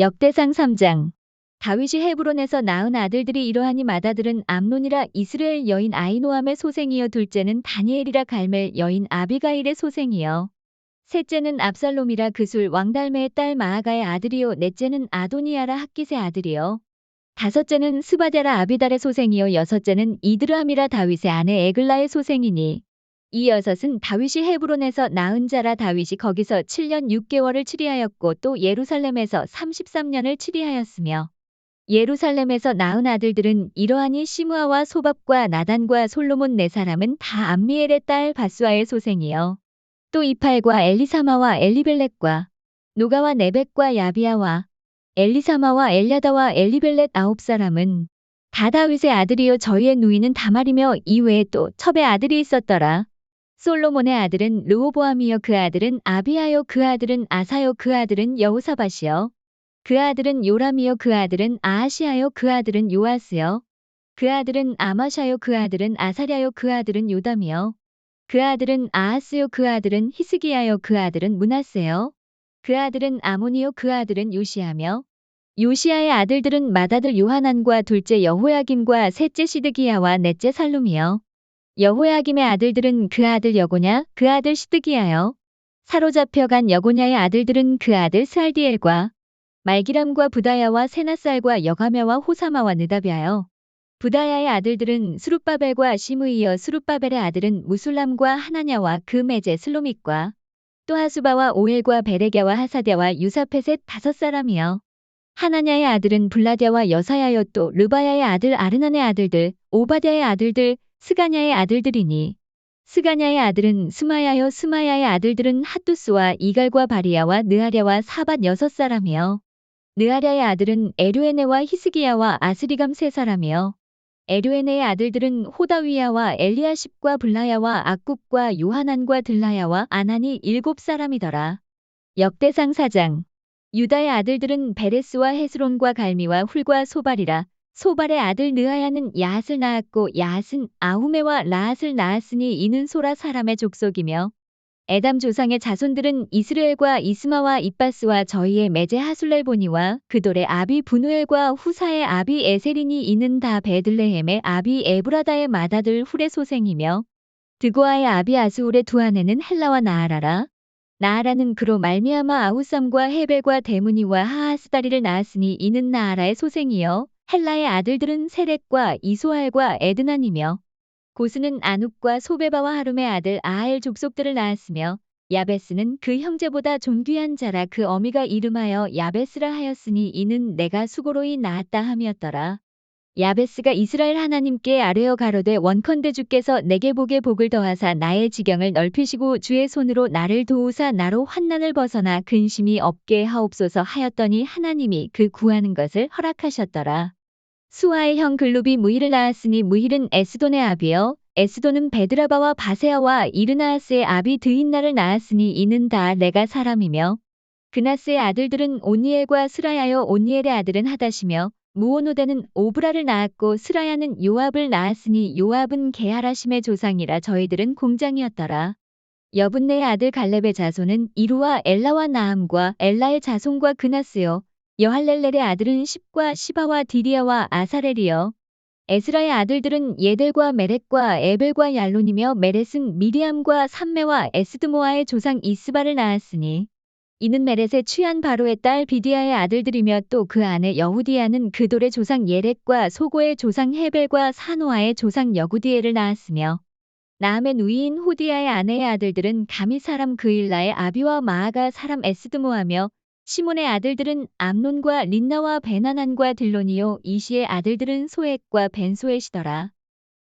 역대상 3장. 다윗이 헤브론에서 낳은 아들들이 이러하니 맏아들은 암논이라 이스라엘 여인 아이노함의 소생이요 둘째는 다니엘이라 갈멜 여인 아비가일의 소생이요. 셋째는 압살롬이라 그술 왕달메의 딸 마아가의 아들이요 넷째는 아도니아라 학깃의 아들이요. 다섯째는 스바데라 아비달의 소생이요 여섯째는 이드람이라 다윗의 아내 에글라의 소생이니 이 여섯은 다윗이 헤브론에서 낳은 자라 다윗이 거기서 7년 6개월을 치리하였고 또 예루살렘에서 33년을 치리하였으며 예루살렘에서 낳은 아들들은 이러하니 시므아와 소밥과 나단과 솔로몬 네 사람은 다 암미엘의 딸 바수아의 소생이요 또 이팔과 엘리사마와 엘리벨렛과 노가와 네벡과 야비아와 엘리사마와 엘야다와 엘리벨렛 아홉 사람은 다 다윗의 아들이요 저희의 누이는 다말이며 이외에 또 첩의 아들이 있었더라. 솔로몬의 아들은 르호보암이요 그 아들은 아비아요 그 아들은 아사요 그 아들은 여호사밧이요 그 아들은 요람이요 그 아들은 아하시아요 그 아들은 요아스요 그 아들은 아마샤요 그 아들은 아사랴요 그 아들은 요담이요 그 아들은 아하스요 그 아들은 히스기야요 그 아들은 문하세요 그 아들은 아모니요 그 아들은 요시아며 요시아의 아들들은 맏아들 요하난과 둘째 여호야김과 셋째 시드기야와 넷째 살룸이요 여호야김의 아들들은 그 아들 여고냐? 그 아들 시드기야요. 사로잡혀간 여고냐의 아들들은 그 아들 스알디엘과 말기람과 부다야와 세나살과 여가며와 호사마와 느다비아요. 부다야의 아들들은 수룹바벨과 시므이여 수룹바벨의 아들은 무술람과 하나냐와 그 매제 슬로믹과 또 하수바와 오엘과 베레갸와 하사랴와 유사페셋 다섯 사람이요. 하나냐의 아들은 블라디아와 여사야여 또 르바야의 아들 아르난의 아들들, 오바댜의 아들들, 스가냐의 아들들이니 스가냐의 아들은 스마야여 스마야의 아들들은 핫두스와 이갈과 바리야와 느아랴와 사밧 여섯 사람이요. 느아랴의 아들은 에류에네와 히스기야와 아스리감 세 사람이요. 에류에네의 아들들은 호다위야와 엘리아십과 블라야와 악국과 요하난과 들라야와 아난이 일곱 사람이더라. 역대상 사장 유다의 아들들은 베레스와 헤스론과 갈미와 훌과 소발이라. 소발의 아들 느아야는 야앗을 낳았고 야앗은 아후메와 라앗을 낳았으니 이는 소라 사람의 족속이며 에담 조상의 자손들은 이스라엘과 이스마와 이빠스와 저희의 매제 하술렐보니와 그돌의 아비 분우엘과 후사의 아비 에세린이 이는 다 베들레헴의 아비 에브라다의 맏아들 훌의 소생이며 드고아의 아비 아스울의 두 아내는 헬라와 나아라라. 나아라는 그로 말미암아 아후삼과 헤벨과 데무니와 하하스다리를 낳았으니 이는 나아라의 소생이요 헬라의 아들들은 세렉과 이소알과 에드난이며 고스는 아눕과 소베바와 하룸의 아들 아엘 족속들을 낳았으며 야베스는 그 형제보다 존귀한 자라 그 어미가 이름하여 야베스라 하였으니 이는 내가 수고로이 낳았다 함이었더라. 야베스가 이스라엘 하나님께 아뢰어 가로되 원컨대 주께서 내게 복에 복을 더하사 나의 지경을 넓히시고 주의 손으로 나를 도우사 나로 환난을 벗어나 근심이 없게 하옵소서 하였더니 하나님이 그 구하는 것을 허락하셨더라. 수아의 형 글룹이 무힐을 낳았으니 무힐은 에스돈의 아비요. 에스돈은 베드라바와 바세아와 이르나아스의 아비 드인나를 낳았으니 이는 다 내가 사람이며 그나스의 아들들은 오니엘과 스라야요. 오니엘의 아들은 하다시며 무오노데는 오브라를 낳았고 스라야는 요압을 낳았으니 요압은 게하라심의 조상이라 저희들은 공장이었더라. 여분네의 아들 갈렙의 자손은 이루와 엘라와 나함과 엘라의 자손과 그나스요 여할렐렐의 아들은 십과 시바와 디리아와 아사렐이요. 에스라의 아들들은 예델과 메렉과 에벨과 얄론이며 메렛은 미리암과 삼메와 에스드모아의 조상 이스바를 낳았으니 이는 메렛의 취한 바로의 딸 비디아의 아들들이며 또 그 아내 여후디아는 그돌의 조상 예렉과 소고의 조상 헤벨과 사노아의 조상 여구디엘을 낳았으며 나함의 누이인 호디아의 아내의 아들들은 가미 사람 그일라의 아비와 마아가 사람 에스드모하며 시몬의 아들들은 암논과 린나와 베나난과 딜론이요 이시의 아들들은 소액과 벤소엣이더라.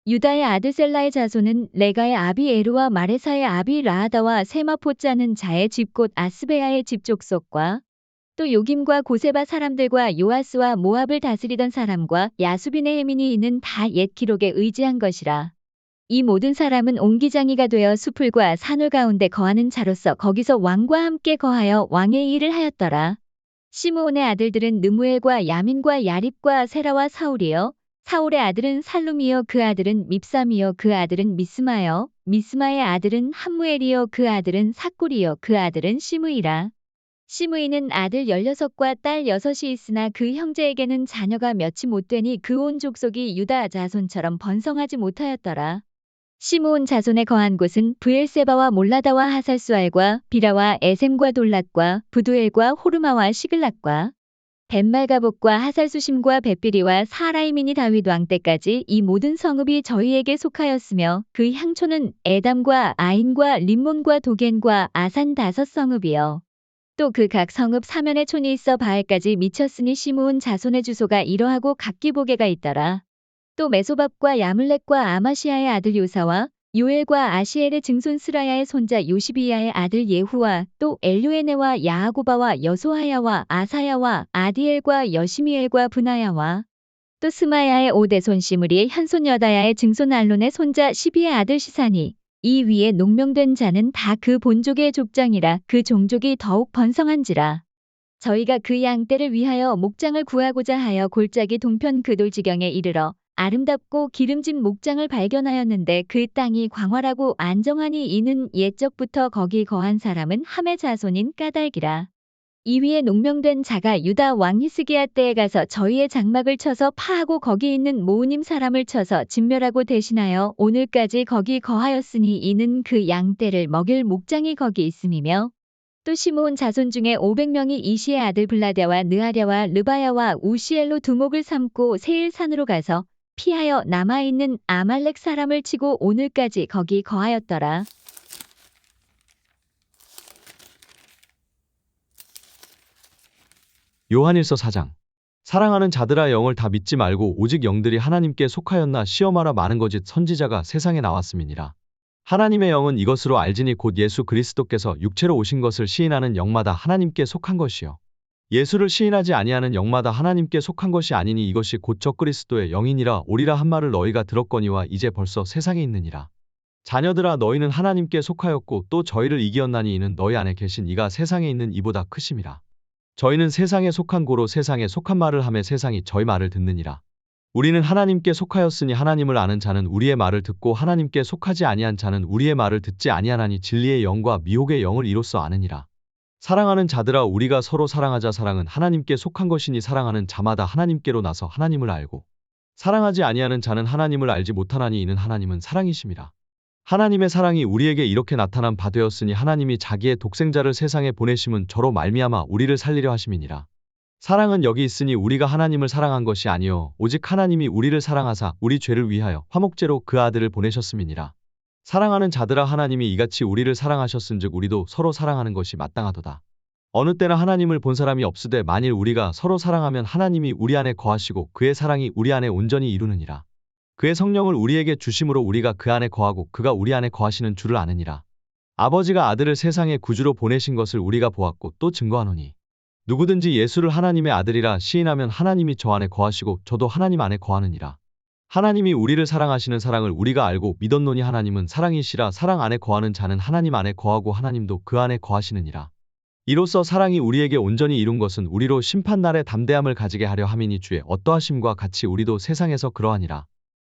유다의 아들 셀라의 자손은 레가의 아비 에루와 마레사의 아비 라하다와 세마포자는 자의 집곧 아스베야의 집족속과 또 요김과 고세바 사람들과 요아스와 모압을 다스리던 사람과 야수빈의 해민이 있는 다 옛 기록에 의지한 것이라. 이 모든 사람은 옹기장이가 되어 수풀과 산울 가운데 거하는 자로서 거기서 왕과 함께 거하여 왕의 일을 하였더라. 시므온의 아들들은 느무엘과 야민과 야립과 세라와 사울이요. 사울의 아들은 살룸이요 그 아들은 밉삼이요 그 아들은 미스마요. 미스마의 아들은 함무엘이요 그 아들은 사꿀이요 그 아들은 시므이라. 시므이는 아들 16과 딸 6이 있으나 그 형제에게는 자녀가 몇이 못 되니 그 온 족속이 유다 자손처럼 번성하지 못하였더라. 시므온 자손에 거한 곳은 브엘세바와 몰라다와 하살수알과 비라와 에셈과 돌랏과 부두엘과 호르마와 시글락과 벤말가복과 하살수심과 베비리와 사라이민이 다윗 왕 때까지 이 모든 성읍이 저희에게 속하였으며 그 향초는 에담과 아인과 림몬과 도겐과 아산 다섯 성읍이요. 또 그 각 성읍 사면에 촌이 있어 바알까지 미쳤으니 시므온 자손의 주소가 이러하고 각기 보게가 있더라. 또 메소밥과 야물렉과 아마시아의 아들 요사와 요엘과 아시엘의 증손 스라야의 손자 요시비야의 아들 예후와 또 엘요에네와 야하고바와 여소하야와 아사야와 아디엘과 여시미엘과 분하야와 또 스마야의 오대손 시므리의 현손 여다야의 증손 알론의 손자 시비의 아들 시사니 이 위에 농명된 자는 다 그 본족의 족장이라 그 종족이 더욱 번성한지라. 저희가 그 양떼를 위하여 목장을 구하고자 하여 골짜기 동편 그 돌지경에 이르러 아름답고 기름진 목장을 발견하였는데 그 땅이 광활하고 안정하니 이는 옛적부터 거기 거한 사람은 함의 자손인 까닭이라. 이 위에 농명된 자가 유다 왕 히스기야 때에 가서 저희의 장막을 쳐서 파하고 거기 있는 모우님 사람을 쳐서 진멸하고 대신하여 오늘까지 거기 거하였으니 이는 그 양떼를 먹일 목장이 거기 있음이며 또 시므온 자손 중에 500명이 이시의 아들 블라데와 느아랴와 르바야와 우시엘로 두목을 삼고 세일산으로 가서 피하여 남아있는 아말렉 사람을 치고 오늘까지 거기 거하였더라. 요한일서 4장. 사랑하는 자들아 영을 다 믿지 말고 오직 영들이 하나님께 속하였나 시험하라 많은 거짓 선지자가 세상에 나왔음이니라. 하나님의 영은 이것으로 알지니 곧 예수 그리스도께서 육체로 오신 것을 시인하는 영마다 하나님께 속한 것이요. 예수를 시인하지 아니하는 영마다 하나님께 속한 것이 아니니 이것이 곧 적그리스도의 영이니라 오리라 한 말을 너희가 들었거니와 이제 벌써 세상에 있느니라. 자녀들아 너희는 하나님께 속하였고 또 저희를 이기었나니 이는 너희 안에 계신 이가 세상에 있는 이보다 크심이라. 저희는 세상에 속한 고로 세상에 속한 말을 하며 세상이 저희 말을 듣느니라. 우리는 하나님께 속하였으니 하나님을 아는 자는 우리의 말을 듣고 하나님께 속하지 아니한 자는 우리의 말을 듣지 아니하나니 진리의 영과 미혹의 영을 이로써 아느니라. 사랑하는 자들아 우리가 서로 사랑하자 사랑은 하나님께 속한 것이니 사랑하는 자마다 하나님께로 나서 하나님을 알고 사랑하지 아니하는 자는 하나님을 알지 못하나니 이는 하나님은 사랑이심이라. 하나님의 사랑이 우리에게 이렇게 나타난 바 되었으니 하나님이 자기의 독생자를 세상에 보내심은 저로 말미암아 우리를 살리려 하심이니라. 사랑은 여기 있으니 우리가 하나님을 사랑한 것이 아니요 오직 하나님이 우리를 사랑하사 우리 죄를 위하여 화목제로 그 아들을 보내셨음이니라. 사랑하는 자들아 하나님이 이같이 우리를 사랑하셨은즉 우리도 서로 사랑하는 것이 마땅하도다. 어느 때나 하나님을 본 사람이 없으되 만일 우리가 서로 사랑하면 하나님이 우리 안에 거하시고 그의 사랑이 우리 안에 온전히 이루느니라. 그의 성령을 우리에게 주심으로 우리가 그 안에 거하고 그가 우리 안에 거하시는 줄을 아느니라. 아버지가 아들을 세상에 구주로 보내신 것을 우리가 보았고 또 증거하노니 누구든지 예수를 하나님의 아들이라 시인하면 하나님이 저 안에 거하시고 저도 하나님 안에 거하느니라. 하나님이 우리를 사랑하시는 사랑을 우리가 알고 믿었노니 하나님은 사랑이시라 사랑 안에 거하는 자는 하나님 안에 거하고 하나님도 그 안에 거하시느니라. 이로써 사랑이 우리에게 온전히 이룬 것은 우리로 심판날에 담대함을 가지게 하려 함이니 주의 어떠하심과 같이 우리도 세상에서 그러하니라.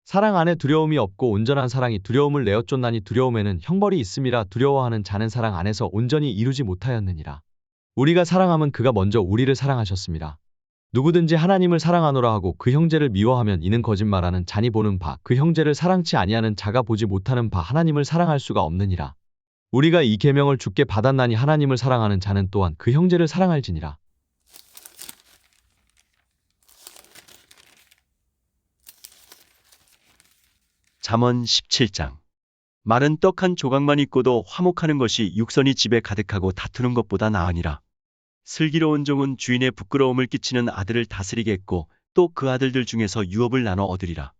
사랑 안에 두려움이 없고 온전한 사랑이 두려움을 내어 쫓나니 두려움에는 형벌이 있음이라 두려워하는 자는 사랑 안에서 온전히 이루지 못하였느니라. 우리가 사랑함은 그가 먼저 우리를 사랑하셨습니다. 누구든지 하나님을 사랑하노라 하고 그 형제를 미워하면 이는 거짓말하는 자니 보는 바 그 형제를 사랑치 아니하는 자가 보지 못하는 바 하나님을 사랑할 수가 없느니라. 우리가 이 계명을 주께 받았나니 하나님을 사랑하는 자는 또한 그 형제를 사랑할지니라. 잠언 17장 마른 떡 한 조각만 있고도 화목하는 것이 육선이 집에 가득하고 다투는 것보다 나으니라. 슬기로운 종은 주인의 부끄러움을 끼치는 아들을 다스리겠고 또 그 아들들 중에서 유업을 나눠 얻으리라.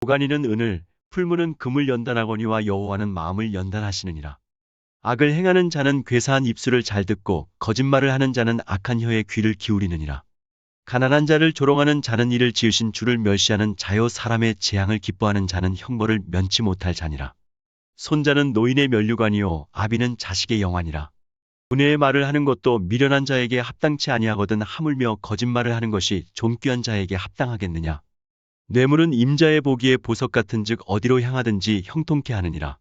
보관이는 은을, 풀무는 금을 연단하거니와 여호와는 마음을 연단하시느니라. 악을 행하는 자는 괴사한 입술을 잘 듣고 거짓말을 하는 자는 악한 혀에 귀를 기울이느니라. 가난한 자를 조롱하는 자는 이를 지으신 주를 멸시하는 자요 사람의 재앙을 기뻐하는 자는 형벌을 면치 못할 자니라. 손자는 노인의 면류관이요 아비는 자식의 영환이라. 은혜의 말을 하는 것도 미련한 자에게 합당치 아니하거든 하물며 거짓말을 하는 것이 존귀한 자에게 합당하겠느냐. 뇌물은 임자의 보기에 보석 같은 즉 어디로 향하든지 형통케 하느니라.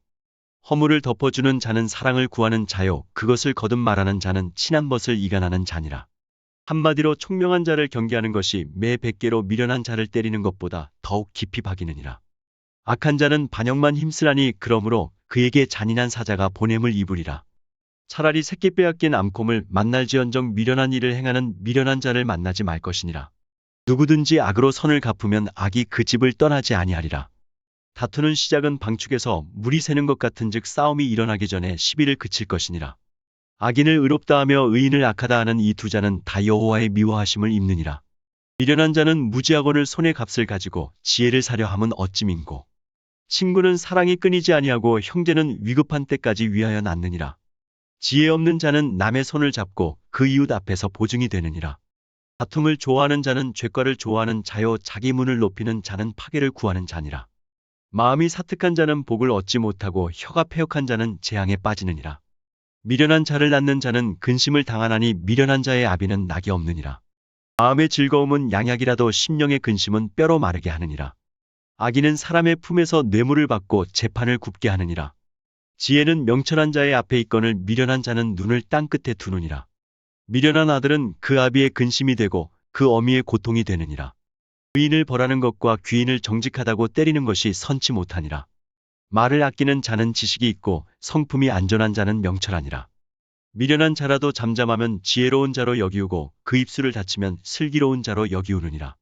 허물을 덮어주는 자는 사랑을 구하는 자요 그것을 거듭 말하는 자는 친한 벗을 이간하는 자니라. 한마디로 총명한 자를 경계하는 것이 매 백개로 미련한 자를 때리는 것보다 더욱 깊이 박이느니라. 악한 자는 반역만 힘쓰라니 그러므로 그에게 잔인한 사자가 보냄을 입으리라. 차라리 새끼 빼앗긴 암콤을 만날지언정 미련한 일을 행하는 미련한 자를 만나지 말 것이니라. 누구든지 악으로 선을 갚으면 악이 그 집을 떠나지 아니하리라. 다투는 시작은 방축에서 물이 새는 것 같은즉 싸움이 일어나기 전에 시비를 그칠 것이니라. 악인을 의롭다 하며 의인을 악하다 하는 이 두 자는 다 여호와의 미워하심을 입느니라. 미련한 자는 무지하건을 손에 값을 가지고 지혜를 사려 함은 어찌 민고. 친구는 사랑이 끊이지 아니하고 형제는 위급한 때까지 위하여 낳느니라. 지혜 없는 자는 남의 손을 잡고 그 이웃 앞에서 보증이 되느니라. 다툼을 좋아하는 자는 죄과를 좋아하는 자요 자기 문을 높이는 자는 파괴를 구하는 자니라. 마음이 사특한 자는 복을 얻지 못하고 혀가 패역한 자는 재앙에 빠지느니라. 미련한 자를 낳는 자는 근심을 당하나니 미련한 자의 아비는 낙이 없느니라. 마음의 즐거움은 양약이라도 심령의 근심은 뼈로 마르게 하느니라. 악인은 사람의 품에서 뇌물을 받고 재판을 굽게 하느니라. 지혜는 명철한 자의 앞에 있거늘 미련한 자는 눈을 땅 끝에 두느니라. 미련한 아들은 그 아비의 근심이 되고 그 어미의 고통이 되느니라. 의인을 벌하는 것과 귀인을 정직하다고 때리는 것이 선치 못하니라. 말을 아끼는 자는 지식이 있고 성품이 안전한 자는 명철하니라. 미련한 자라도 잠잠하면 지혜로운 자로 여기우고 그 입술을 닫히면 슬기로운 자로 여기우느니라.